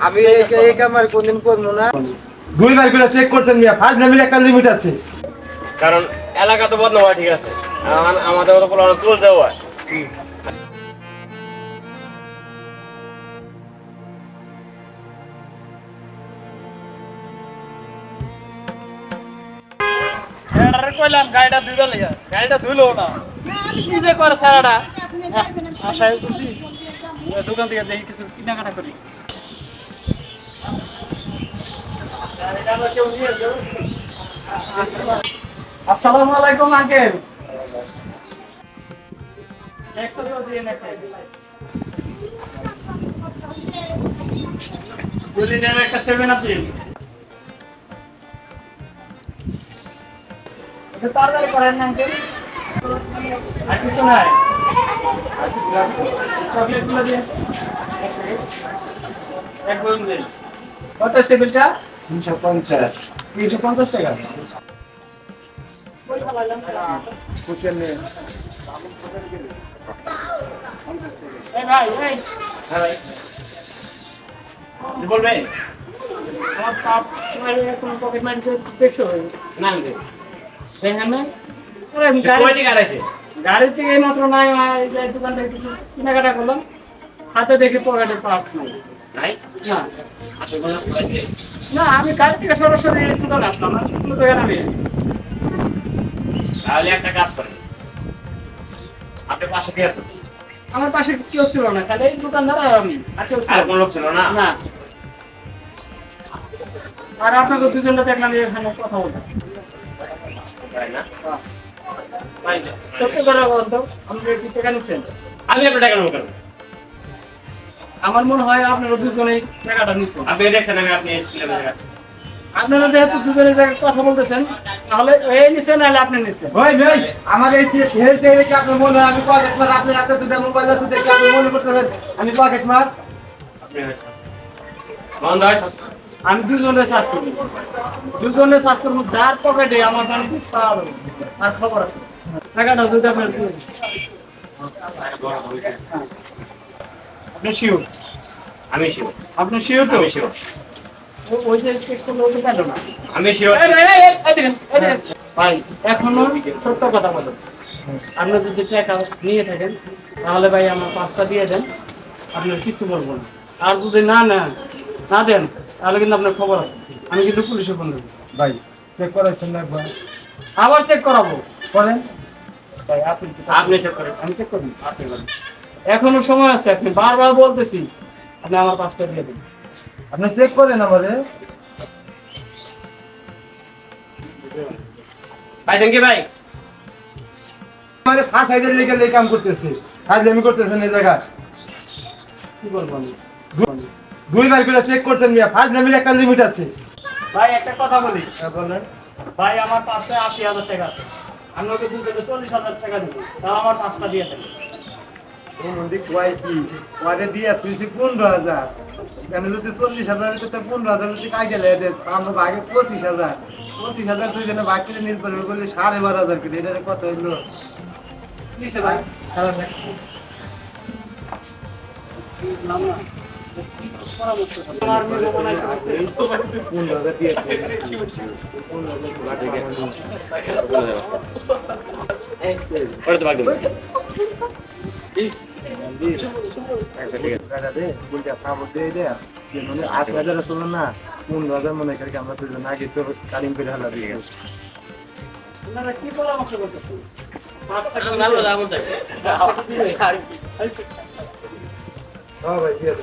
আমি এই- কামার কোনদিন করব না। দুইবার করে চেক করছেন মিয়া ফার্স্ট লেভেল একটা লিমিট আছে। কারণ এলাকা তো বদনাম হয় ঠিক আছে। আমাদের মতো কোনো চলতে হয়। কইলাম গাড়িটা ধুইবে গাড়িটা ধুইলো না। কি যে করে সারাটা? আশায় খুশি। দোকান থেকে দেখি কিছু কেনাকাটা করি। আসসালামু আলাইকুম, আঙ্কেল। একটা। সেভেন দিন। তাড়াতাড়ি করেন না, আঙ্কেল। আর কিছু নাই এক বলুন দিন কত তিনশো পঞ্চাশ তিনশো টাকা বলবে আমার কোন পকেট মারি দেখছ না গাড়ি থেকে মাত্র নাই এই দোকান থেকে কিছু কেনাকাটা করলাম। হাতে দেখে পকেটে নাই। না। আমি গাড়ি থেকে সরাসরি এই দোকানে আসলাম না কোনো নামি তাহলে একটা কাজ করেন। আপনি পাশে দিয়ে আসুন আমার পাশে কেউ ছিল না খালি এই দোকানদার আর আমি আর কেউ ছিল কোনো লোক ছিল না? না। আর আপনাকে দুজনটা দেখলাম এখানে কথা বলতেছি। তাই না? সত্যি করে বলুন তো আপনি কি টাকা নিচ্ছেন আমি আপনার টাকা নেব কেন? আমার মনে হয় আপনারা দুজনেই টাকাটা নিচ্ছেন আপনি দেখছেন আমি আপনি এসেছিলেন আপনারা যেহেতু দুজনের জায়গায় কথা বলতেছেন তাহলে এই নিচ্ছেন নাহলে আপনি নিচ্ছেন ওই ভাই আমার এই হেলথ দেখে আপনার মনে হয়? আমি পকেট মার আপনার হাতে দুটো মোবাইল আছে দেখে আপনি মনে করতেছেন আমি পকেট মার? আপনি বন্ধ হয় আমি দুজনের চাষ করি দুজনের চাষ করব যার পকেটে আমার মানে পাওয়া যাবে আর খবর আছে। টাকাটা যদি আপনার আপনি শিওর আমি শিওর আপনি শিওর তো? শিওর ও- ওই যে চেক করলে না। আমি শিওর। ভাই এখনও সত্য কথা বলেন। আপনি যদি টাকা নিয়ে থাকেন তাহলে ভাই আমার পাঁচটা দিয়ে দেন। আপনার কিছু বলব না। আর যদি না না না দেন তাহলে কিন্তু আপনার খবর আছে। আমি কিন্তু পুলিশে ফোন দেবো ভাই চেক করাইছেন না একবার? আবার চেক করাবো। করেন। আপনি আপনি চেক করেন। আমি চেক করব আপনি করেন এখনও সময় আছে আপনি বারবার বলতেছি আপনি আমার পাঁচটা দিয়ে দিন। আপনি চেক করেন আমারে। পাইছেন কি ভাই। মানে ফার্স্ট লেগে এই কাম করতেছে। আজ আমি করতেছেন এই জায়গা কি বলব দুইবার করে চেক করছেন মিয়া ফার্স্ট একটা লিমিট আছে। ভাই একটা কথা বলি। বলেন। ভাই আমার পাশে আশি হাজার টাকা আছে। আমি ওকে দুজনে চল্লিশ হাজার টাকা দিব। তাও আমার পাঁচটা দিয়ে দেন ওয়াই কি? ওয়ারে দিয়া তুই যে পনেরো হাজার। এখানে যদি চল্লিশ হাজার তো পনেরো হাজার যদি কাজে লেগে দে আমরা ভাগে পঁচিশ হাজার। পঁচিশ হাজার তুই বাকি নিজ করবে সাড়ে বারো হাজার করে। এটা কত হইল? ভাই পনেরো হাজার আসলো না পনেরো হাজার মনে করি আমরা দুজন আগে তো তালিম করে হালা দিয়ে আপনারা কি পরামর্শ ভাই দিয়ে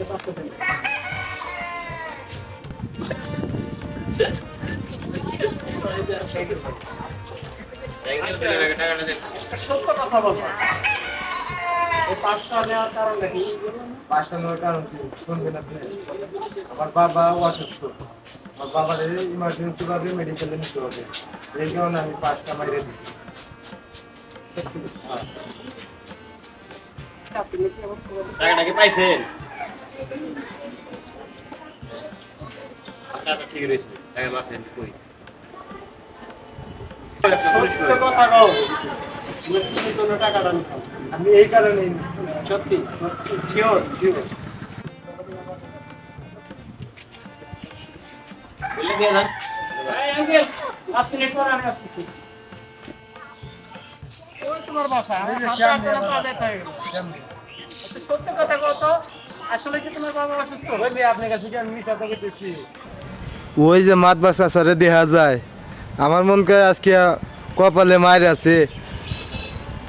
দে পাঁচ টাকা দিলে। টাকাটা দেন সত্য কথা বলব। পাঁচটা নেওয়ার কারণ নাকি পাঁচটা নেওয়ার কারণ কি? শুনবেন আপনি। আমার বাবা অসুস্থ। আমার বাবার ইমার্জেন্সি ভাবে মেডিকেলে নিতে হবে। এই কারণে আমি পাঁচটা মাইরে দিচ্ছি টাকাটা কি পাইছেন? আমি এই কারণেই সত্যি শিওর Sure. বুঝলে দিয়ে যান পাঁচ মিনিট পরে আমি আসতেছি তোমার বাসা হয়ে সত্যি কথা কত আসলে কি তোমার বাবা অসুস্থ? ওই মেয়ে আপনার কাছে কি আমি মিথ্যা কথা কইতেছি? ওই যে মাত বাসা সরে দেখা যায়। আমার মন করে আজকে কপালে মায়ের আছে।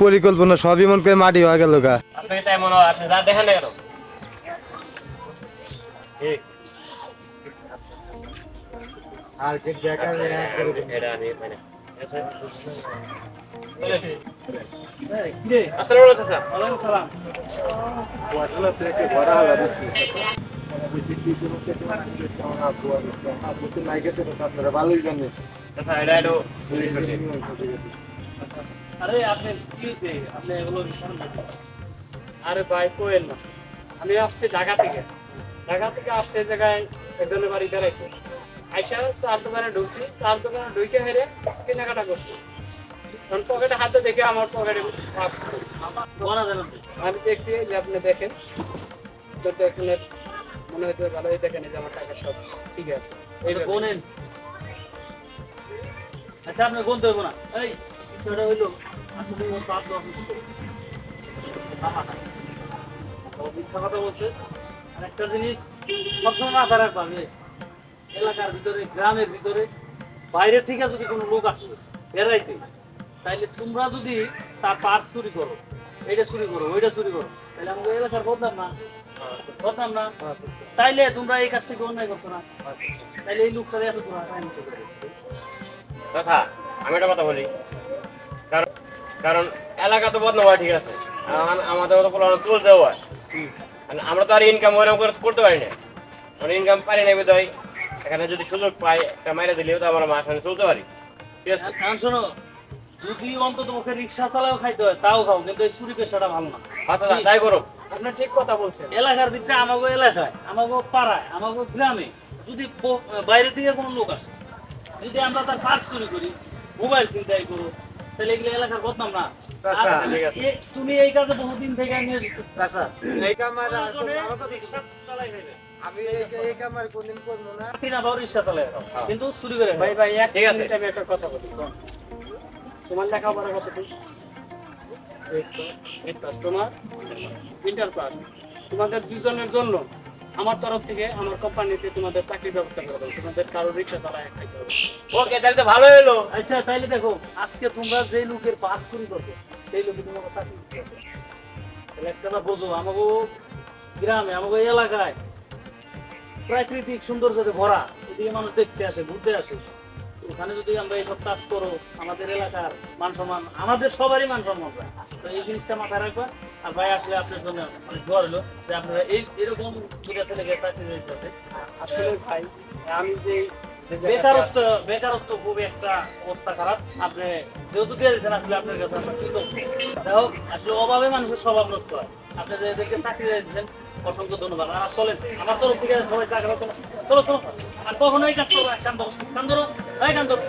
পরিকল্পনা সবই মন করে মাটি হয়ে গেল গা। আপনাকে তাই মনে হয় আপনি যা দেখেন না কেন আর কে দেখা এটা আমি মানে আরে আরে ভাই, কোয়েল না। আমি আসছি ঢাকা থেকে। ঢাকা থেকে আসছে জায়গায় একজনের বাড়ি বেড়াইতে। আইসা চার দোকানে ঢুকছি চার দোকানে ঢুকে হেরে কেনাকাটা করছি। তখন পকেটে হাতে দেখে আমার পকেটে আমি দেখছি যে আপনি দেখেন। তো দেখেন মনে হচ্ছে ভালোই দেখেন যে আমার টাকা সব ঠিক আছে। বোনেন আচ্ছা আপনি গুনতে হইব না। এই বিষয়টা হইল আসলে ওর মিথ্যা কথা বলছে আর একটা জিনিস সবসময় মাথা রাখবা যে এলাকার ভিতরে গ্রামের ভিতরে বাইরে থেকে যদি কোনো লোক আসে বেড়াইতে। তাইলে তোমরা যদি তার পার্স চুরি করো এইটা চুরি করো ওইটা চুরি করো তাহলে আমাদের এলাকার বদনাম না? বদনাম না? তাইলে তোমরা এই কাজটা কি অন্যায় করছ না? তাইলে এই লোকটারে এত দূর আনায় নিতে পারে আচ্ছা আমি একটা কথা বলি। কারণ কারণ এলাকা তো বদনাম হয় ঠিক আছে? আমাদের মতো কোনো চলতে হয়। আর আমরা তো আর ইনকাম ওরকম করে করতে পারি না। মানে ইনকাম পারি না বোধ এখানে যদি সুযোগ পাই একটা মাইরে দিলেও তো আমরা মাঝখানে চলতে পারি। ঠিক আছে? কারণ শোনো যদি অন্তত রিক্সা চালাও খাইতে হয় তাও খাও কিন্তু এই চুরি পেশাটা ভালো না। আচ্ছা তাই করো। আপনি ঠিক কথা বলছেন। এলাকার ভিতরে আমাগো এলাকায় আমাগো পাড়ায় আমাগো গ্রামে যদি বাইরে থেকে কোনো লোক আসে যদি আমরা তার পার্স চুরি করি মোবাইল চিন্তাই করো তাহলে এগুলো এলাকার বদনাম না। আচ্ছা, তুমি এই কাজে বহুদিন থেকে এই তো- রিক্সা চালাই খাইবে। আমি এই কোনদিন করব না। চালাই হ্যাঁ। কিন্তু চুরি করে ভাই ভাই এক ঠিক আছে। আমি একটা কথা বলি তোমার লেখাপড়া কত তোমার ইন্টার পাস তোমাদের দুজনের জন্য আমার তরফ থেকে আমার কোম্পানিতে তোমাদের চাকরির ব্যবস্থা করে দেবো তোমাদের কারও রিক্সা চালায় খাইতে হবে। ওকে তাহলে তো ভালো হলো। আচ্ছা তাইলে দেখো আজকে তোমরা যে লোকের পার্স চুরি করবে সেই লোকে তোমাকে চাকরি তাহলে একটা না বোঝো আমাকে গ্রামে আমাকে এলাকায় প্রাকৃতিক সৌন্দর্যতে ভরা এদিকে মানুষ দেখতে আসে ঘুরতে আসে। ওখানে যদি আমরা এইসব কাজ করো আমাদের এলাকার মান সম্মান আমাদের সবারই মান সম্মান তো এই জিনিসটা মাথায় রাখবা। আর ভাই আসলে আপনার জন্য অনেক দোয়া হলো যে আপনারা এই এরকম দুটা ছেলেকে চাকরি দিতে আসলে ভাই আমি যে বেকারত্ব বেকারত্ব খুব একটা অবস্থা খারাপ। আপনি যেহেতু দিয়ে দিয়েছেন আসলে আপনার কাছে আমরা কৃতজ্ঞ। যাই হোক আসলে অভাবে মানুষের স্বভাব নষ্ট হয়। আপনি যে এদেরকে চাকরি দিয়ে দিয়েছেন অসংখ্য ধন্যবাদ। আর চলেন আমার তরফ থেকে সবাই চাকরি চলো চলো চলো। আর কখনো এই কাজ করব না কান ধরো কান ধরো এই কান ধরো।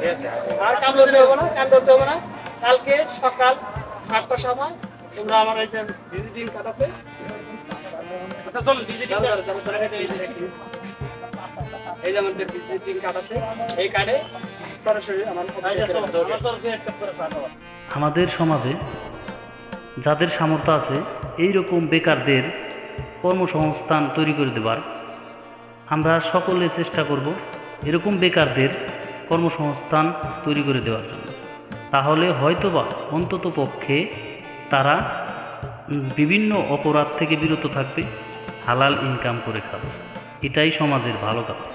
আর কান ধরতে হবে না কান ধরতে হবে না। কালকে সকাল আটটার সময় তোমরা আমার এই যে ভিজিটিং কার্ড আছে। আচ্ছা ভিজিটিং এই যে আমাদের ভিজিটিং কার্ড আছে এই কার্ডে সরাসরি আমার আমাদের সমাজে যাদের সামর্থ্য আছে এই রকম বেকারদের কর্মসংস্থান তৈরি করে দেবার। আমরা সকলে চেষ্টা করব এরকম বেকারদের কর্মসংস্থান তৈরি করে দেওয়ার জন্য। তাহলে হয়তোবা অন্তত পক্ষে তারা বিভিন্ন অপরাধ থেকে বিরত থাকবে, হালাল ইনকাম করে খাবে। এটাই সমাজের ভালো কাজ।